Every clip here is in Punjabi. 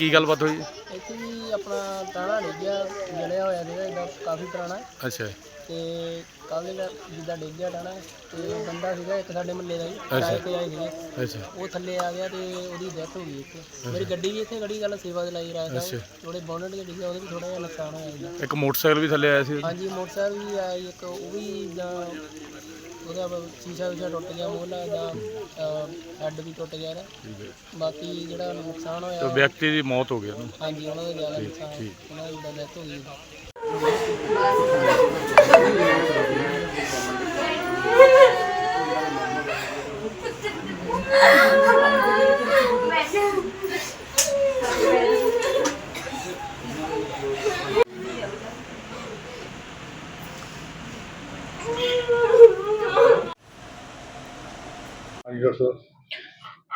ਕੀ ਗੱਲਬਾਤ ਹੋਈ? ਇੱਥੇ ਵੀ ਆਪਣਾ ਟਾਣਾ ਡਿੱਗਿਆ ਜਲਿਆ ਹੋਇਆ ਸੀਗਾ ਇਹਦਾ ਕਾਫੀ ਪੁਰਾਣਾ। ਅੱਛਾ। ਤੇ ਕੱਲ ਜਿੱਦਾਂ ਡਿੱਗ ਗਿਆ ਟਾਣਾ ਤੇ ਬੰਦਾ ਸੀਗਾ ਇੱਕ ਸਾਡੇ ਮੁਹੱਲੇ ਦਾ ਹੀ। ਕਿਰਾਏ ਤੇ ਆਏ ਸੀਗੇ। ਅੱਛਾ। ਉਹ ਥੱਲੇ ਆ ਗਿਆ ਤੇ ਉਹਦੀ ਡੈਥ ਹੋ ਗਈ ਇੱਥੇ। ਮੇਰੀ ਗੱਡੀ ਵੀ ਇੱਥੇ ਖੜੀ ਗੱਲ ਸੇਵਾ ਦੇ ਲਈ ਰਾਇਆ ਅੱਛਾ। ਸਾਹਿਬ ਥੋੜੇ ਬੋਨਟ ਦੇ ਡਿੱਗਿਆ ਉਹਦੇ ਵੀ ਥੋੜਾ ਜਿਹਾ ਨੁਕਸਾਨ ਹੋਇਆ ਸੀਗਾ। ਇੱਕ ਮੋਟਰਸਾਈਕਲ ਵੀ ਥੱਲੇ ਆਇਆ ਸੀ ਹਾਂਜੀ ਮੋਟਰਸਾਈਕਲ ਵੀ ਆਇਆ ਸੀ ਇੱਕ ਉਹ ਵੀ ਜਾਂ ਉਹਦਾ ਸ਼ੀਸ਼ਾ ਵਿਸ਼ਾ ਟੁੱਟ ਗਿਆ ਮੋਹਲਾ ਦਾ ਹੈੱਡ ਵੀ ਟੁੱਟ ਗਿਆ ਬਾਕੀ ਜਿਹੜਾ ਨੁਕਸਾਨ ਹੋਇਆ ਤੇ ਵਿਅਕਤੀ ਦੀ ਮੌਤ ਹੋ ਗਈ ਉਹਨੂੰ। ਹਾਂਜੀ ਉਹਨਾਂ ਦਾ ਜ਼ਿਆਦਾ ਨੁਕਸਾਨ ਠੀਕ। ਉਹਨਾਂ ਦੀ ਡੈਥ ਹੋ ਗਈ।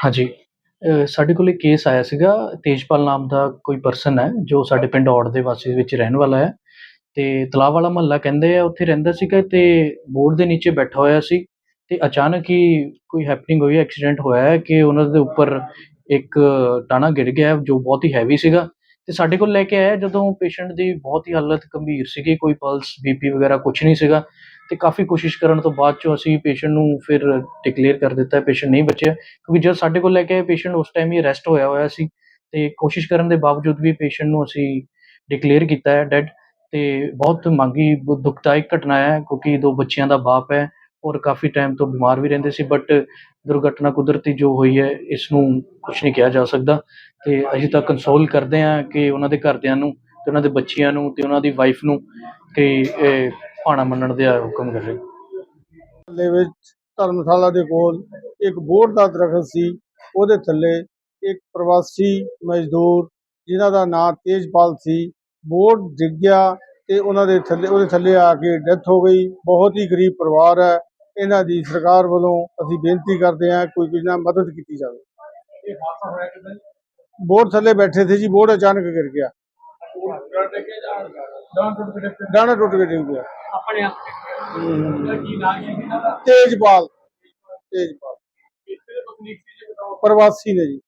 ਹਾਂਜੀ। ਅਹ ਸਾਡੇ ਕੋਲ ਇੱਕ ਕੇਸ ਆਇਆ ਸੀਗਾ ਤੇਜਪਾਲ ਨਾਮ ਦਾ ਕੋਈ ਪਰਸਨ ਹੈ ਜੋ ਸਾਡੇ ਪਿੰਡ ਔੜ ਦੇ ਵਾਸੀ ਵਿੱਚ ਰਹਿਣ ਵਾਲਾ ਹੈ। ਤੇ ਤਲਾਬ ਵਾਲਾ ਮਹੱਲਾ ਕਹਿੰਦੇ ਆ ਉੱਥੇ ਰਹਿੰਦਾ ਸੀਗਾ ਤੇ ਬੋਰਡ ਦੇ ਨੀਚੇ ਬੈਠਾ ਹੋਇਆ ਸੀ ਤੇ ਅਚਾਨਕ ਹੀ ਕੋਈ ਹੈਪਨਿੰਗ ਹੋਈ ਐਕਸੀਡੈਂਟ ਹੋਇਆ ਹੈ ਕਿ ਉਹਨਾਂ ਦੇ ਉੱਪਰ ਇੱਕ ਟਾਣਾ ਗਿਰ ਗਿਆ ਹੈ, ਜੋ ਬਹੁਤ ਹੀ ਹੈਵੀ ਸੀਗਾ। ਤੇ ਸਾਡੇ ਕੋਲ ਲੈ ਕੇ ਆਇਆ ਜਦੋਂ ਪੇਸ਼ੈਂਟ ਦੀ ਬਹੁਤ ਹੀ ਹਾਲਤ ਗੰਭੀਰ ਸੀਗੀ ਕੋਈ ਪਲਸ ਬੀਪੀ ਵਗੈਰਾ ਕੁਝ ਨਹੀਂ ਸੀਗਾ। ਤੇ ਕਾਫੀ ਕੋਸ਼ਿਸ਼ ਕਰਨ ਤੋਂ ਬਾਅਦ ਚੋਂ ਅਸੀਂ ਪੇਸ਼ੈਂਟ ਨੂੰ ਫਿਰ ਡਿਕਲੇਅਰ ਕਰ ਦਿੱਤਾ ਪੇਸ਼ੈਂਟ ਨਹੀਂ ਬਚਿਆ। ਕਿਉਂਕਿ ਜਦ ਸਾਡੇ ਕੋਲ ਲੈ ਕੇ ਆਏ ਪੇਸ਼ੈਂਟ ਉਸ ਟਾਈਮ ਹੀ ਅਰੈਸਟ ਹੋਇਆ ਹੋਇਆ ਸੀ। ਤੇ ਕੋਸ਼ਿਸ਼ ਕਰਨ ਦੇ ਬਾਵਜੂਦ ਵੀ ਪੇਸ਼ੈਂਟ ਨੂੰ ਅਸੀਂ ਡਿਕਲੇਅਰ ਕੀਤਾ ਹੈ ਡੈਡ ਤੇ ਬਹੁਤ ਮੰਗੀ ਬ- ਦੁਖਦਾਇਕ ਘਟਨਾ ਹੈ, ਕਿਉਂਕਿ ਦੋ ਬੱਚਿਆਂ ਦਾ ਬਾਪ ਹੈ ਔਰ ਕਾਫੀ ਟਾਈਮ ਤੋਂ ਬਿਮਾਰ ਵੀ ਰਹਿੰਦੇ ਸੀ ਬਟ ਦੁਰਘਟਨਾ ਕੁਦਰਤੀ ਜੋ ਹੋਈ ਹੈ ਇਸ ਨੂੰ ਕੁਝ ਨਹੀਂ ਕਿਹਾ ਜਾ ਸਕਦਾ। ਤੇ ਅਸੀਂ ਤਾਂ ਕੰਸੋਲ ਕਰਦੇ ਹਾਂ ਕਿ ਉਹਨਾਂ ਦੇ ਘਰਦਿਆਂ ਨੂੰ, ਤੇ ਉਹਨਾਂ ਦੇ ਬੱਚਿਆਂ ਨੂੰ, ਤੇ ਉਹਨਾਂ ਦੀ ਵਾਈਫ ਨੂੰ, ਕਿ ਭਾਣਾ ਮੰਨਣ ਦੇ ਹੁਕਮ ਕਰੇ। ਮਹੱਲੇ ਵਿੱਚ ਧਰਮਸ਼ਾਲਾ ਦੇ ਕੋਲ ਇੱਕ ਬੋਰਡ ਦਾ ਦਰਖਤ ਸੀ। ਉਹਦੇ ਥੱਲੇ ਇੱਕ ਪ੍ਰਵਾਸੀ ਮਜ਼ਦੂਰ ਜਿਨ੍ਹਾਂ ਦਾ ਨਾਮ ਤੇਜਪਾਲ ਸੀ ਬੋਰਡ ਡਿੱਗ ਗਿਆ ਤੇ ਉਹਨਾਂ ਦੇ ਥੱਲੇ ਉਹਦੇ ਥੱਲੇ ਆ ਕੇ ਡੈਥ ਹੋ ਗਈ। ਬਹੁਤ ਹੀ ਗਰੀਬ ਪਰਿਵਾਰ ਹੈ। ਇਹਨਾਂ ਦੀ ਸਰਕਾਰ ਵੱਲੋਂ ਅਸੀਂ ਬੇਨਤੀ ਕਰਦੇ ਹਾਂ ਕੋਈ ਕੁਝ ਨਾ ਮਦਦ ਕੀਤੀ ਜਾਵੇ। ਇਹ ਹਾਦਸਾ ਹੋਇਆ ਬੋਰਡ ਥੱਲੇ ਬੈਠੇ ਸੀ ਜੀ। ਬੋਰਡ ਅਚਾਨਕ ਗਿਰ ਗਿਆ। ਡਾਣਾ ਟੁੱਟ ਕੇ ਡਿੱਗ ਗਿਆ। ਆਪਣੇ ਆਪ ਤੇਜਪਾਲ। ਤੇਜਪਾਲ। ਪ੍ਰਵਾਸੀ ਨੇ ਜੀ।